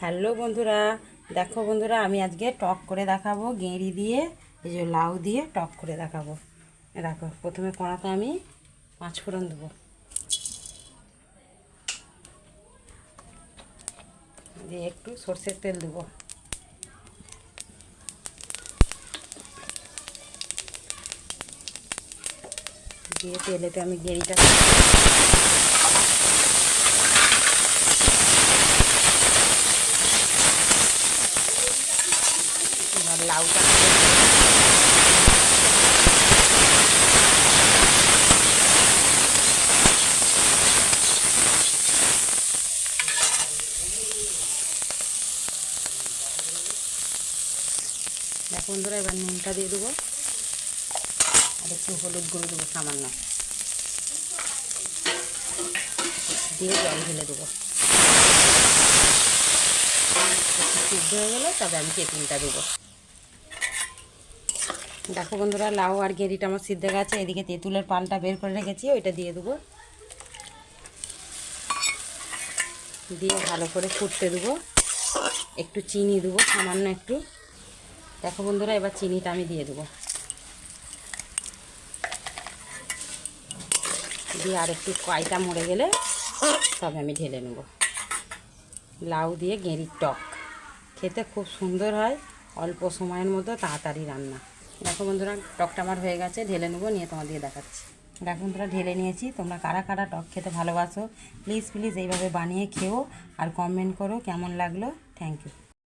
Hello বন্ধুরা, দেখো বন্ধুরা, আমি আজকে টক করে দেখাবো, গেঁড়ি দিয়ে, এই যে লাউ দিয়ে টক করে দেখাবো। দেখো, প্রথমে কড়াতে আমি পাঁচ ফোড়ন দেবো। দিয়ে একটু সর্ষের তেল দেবো। দিয়ে তেলেতে আমি গেঁড়িটা এবার লাউটা বন্ধুরা, এবার নুনটা দিয়ে দেবো। আর একটু হলুদ গুঁড়ো দেবো সামান্য। দিয়ে জল ঢেলে দেবো। সিদ্ধ হয়ে গেলে তবে আমি তেঁতুলটা দেবো। দেখো বন্ধুরা, লাউ আর গেরিটা আমার সিদ্ধ গেছে। এদিকে তেঁতুলের পালটা বের করে রেখেছি, ওইটা দিয়ে দেবো। দিয়ে ভালো করে ফুটতে দেবো। একটু চিনি দেবো, সামান্য একটু। দেখো বন্ধুরা, এবার চিনিটা আমি দিয়ে দেবো। দিয়ে আর একটু কয়টা মরে গেলে তবে আমি ঢেলে নেব। লাউ দিয়ে গেঁড়ির টক। খেতে খুব সুন্দর হয়, অল্প সময়ের মধ্যে তাড়াতাড়ি রান্না। দেখো বন্ধুরা, টকটা আমার হয়ে গেছে, ঢেলে নেব, নিয়ে তোমাদের দেখাচ্ছি। দেখো বন্ধুরা, ঢেলে নিয়েছি, তোমরা কারা কারা টক খেতে ভালোবাসো প্লিজ প্লিজ এইভাবে বানিয়ে খেও, আর কমেন্ট করো কেমন লাগল থ্যাংক ইউ